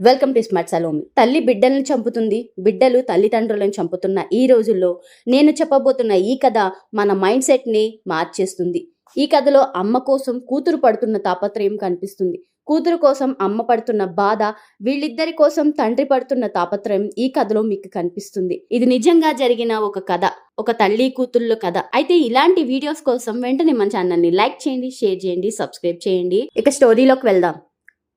Welcome to smart Salomi తల్లి బిడ్డల్ని చంపుతుంది బిడ్డలు తల్లిదండ్రులను చంపుతున్న ఈ రోజుల్లో నేను చెప్పబోతున్న ఈ కథ మన మైండ్ సెట్ని మార్చేస్తుంది. ఈ కథలో అమ్మ కోసం కూతురు పడుతున్న తాపత్రయం కనిపిస్తుంది. కూతురు కోసం అమ్మ పడుతున్న బాధ వీళ్ళిద్దరి కోసం తండ్రి పడుతున్న తాపత్రయం ఈ కథలో మీకు కనిపిస్తుంది. ఇది నిజంగా జరిగిన ఒక కథ ఒక తల్లి కూతుళ్ళ కథ. అయితే ఇలాంటి వీడియోస్ కోసం వెంటనే మన ఛానల్ని లైక్ చేయండి షేర్ చేయండి సబ్స్క్రైబ్ చేయండి. ఇక స్టోరీలోకి వెళ్దాం.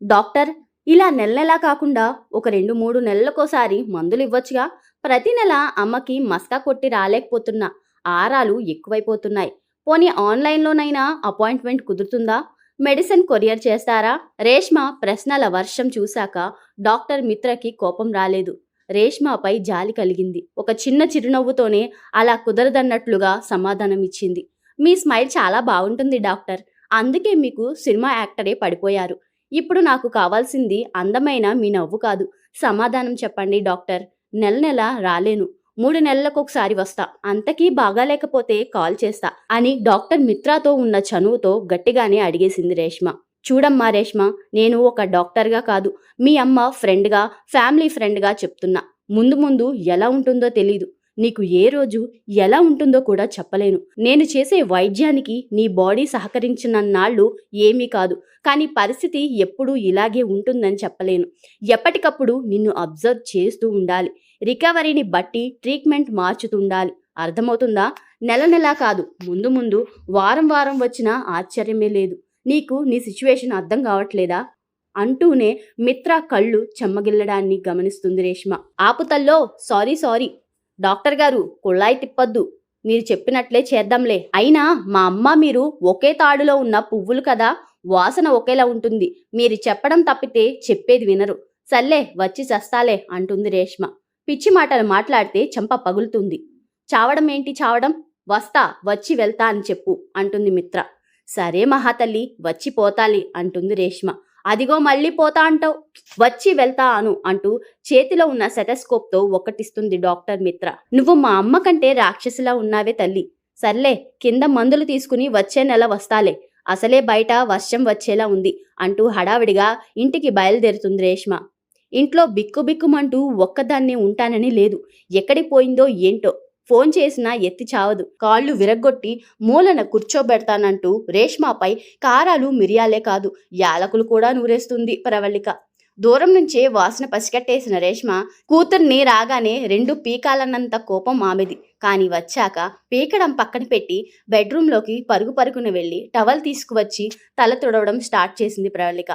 డాక్టర్ ఇలా నెల నెలా కాకుండా ఒక రెండు మూడు నెలలకోసారి మందులు ఇవ్వచ్చుగా. ప్రతి నెల అమ్మకి మస్కా కొట్టి రాలేకపోతున్నా ఆరాలు ఎక్కువైపోతున్నాయి. పోనీ ఆన్లైన్లోనైనా అపాయింట్మెంట్ కుదురుతుందా? మెడిసిన్ కొరియర్ చేస్తారా? రేష్మ ప్రశ్నల వర్షం చూశాక డాక్టర్ మిత్రకి కోపం రాలేదు. రేష్మపై జాలి కలిగింది. ఒక చిన్న చిరునవ్వుతోనే అలా కుదరదన్నట్లుగా సమాధానం ఇచ్చింది మీ స్మైల్ చాలా బాగుంటుంది డాక్టర్. అందుకే మీకు సినిమా యాక్టరే పడిపోయారు. ఇప్పుడు నాకు కావాల్సింది అందమైన మీ నవ్వు కాదు. సమాధానం చెప్పండి డాక్టర్. నెల నెల రాలేను. మూడు నెలలకు ఒకసారి వస్తా. అంతకీ బాగాలేకపోతే కాల్ చేస్తా అని డాక్టర్ మిత్రాతో ఉన్న చనువుతో గట్టిగానే అడిగేసింది రేష్మ. చూడమ్మా రేష్మ నేను ఒక డాక్టర్గా కాదు. మీ అమ్మ ఫ్రెండ్గా ఫ్యామిలీ ఫ్రెండ్గా చెప్తున్నా. ముందు ముందు ఎలా ఉంటుందో తెలీదు. నీకు ఏ రోజు ఎలా ఉంటుందో కూడా చెప్పలేను. నేను చేసే వైద్యానికి నీ బాడీ సహకరించిన నాళ్ళు ఏమీ కాదు. కానీ పరిస్థితి ఎప్పుడూ ఇలాగే ఉంటుందని చెప్పలేను. ఎప్పటికప్పుడు నిన్ను అబ్జర్వ్ చేస్తూ ఉండాలి. రికవరీని బట్టి ట్రీట్మెంట్ మార్చుతుండాలి. అర్థమవుతుందా? నెల నెలా కాదు. ముందు ముందు వారం వారం వచ్చినా ఆశ్చర్యమే లేదు. నీకు నీ సిచ్యువేషన్ అర్థం కావట్లేదా? అంటూనే మిత్ర కళ్ళు చెమ్మగిల్లడాన్ని గమనిస్తుంది రేష్మ. ఆపుతల్లో సారీ సారీ డాక్టర్ గారు కుళ్ళాయి తిప్పొద్దు. మీరు చెప్పినట్లే చేద్దాంలే. అయినా మా అమ్మ మీరు ఒకే తాడులో ఉన్న పువ్వులు కదా వాసన ఒకేలా ఉంటుంది. మీరు చెప్పడం తప్పితే చెప్పేది వినరు. సర్లే వచ్చి చస్తాలే అంటుంది రేష్మ. పిచ్చి మాటలు మాట్లాడితే చెంప పగులుతుంది. చావడం ఏంటి చావడం? వస్తా వచ్చి వెళ్తా అని చెప్పు అంటుంది మిత్ర. సరే మహాతల్లి వచ్చి పోతాలి అంటుంది రేష్మ. అదిగో మళ్ళీ పోతా అంటావు. వచ్చి వెళ్తా అను అంటూ చేతిలో ఉన్న సెటస్కోప్తో ఒక్కటిస్తుంది డాక్టర్ మిత్ర. నువ్వు మా అమ్మ కంటే రాక్షసిలా ఉన్నావే తల్లి. సర్లే కింద మందులు తీసుకుని వచ్చే నెల వస్తాలే. అసలే బయట వర్షం వచ్చేలా ఉంది అంటూ హడావిడిగా ఇంటికి బయలుదేరుతుంది రేష్మ. ఇంట్లో బిక్కుబిక్కుమంటూ ఒక్కదాన్నే ఉంటానని లేదు. ఎక్కడికి పోయిందో ఏంటో ఫోన్ చేసినా ఎత్తి చావదు. కాళ్ళు విరగ్గొట్టి మూలన కూర్చోబెడతానంటూ రేష్మాపై కారాలు మిరియాలే కాదు యాలకులు కూడా నూరేస్తుంది ప్రవళిక. దూరం నుంచే వాసన పసికట్టేసిన రేష్మ కూతుర్ని రాగానే రెండు పీకాలన్నంత కోపం ఆమెది కానీ వచ్చాక పీకడం పక్కన పెట్టి బెడ్రూమ్లోకి పరుగు పరుగున వెళ్ళి టవల్ తీసుకువచ్చి తల తుడవడం స్టార్ట్ చేసింది ప్రవళిక.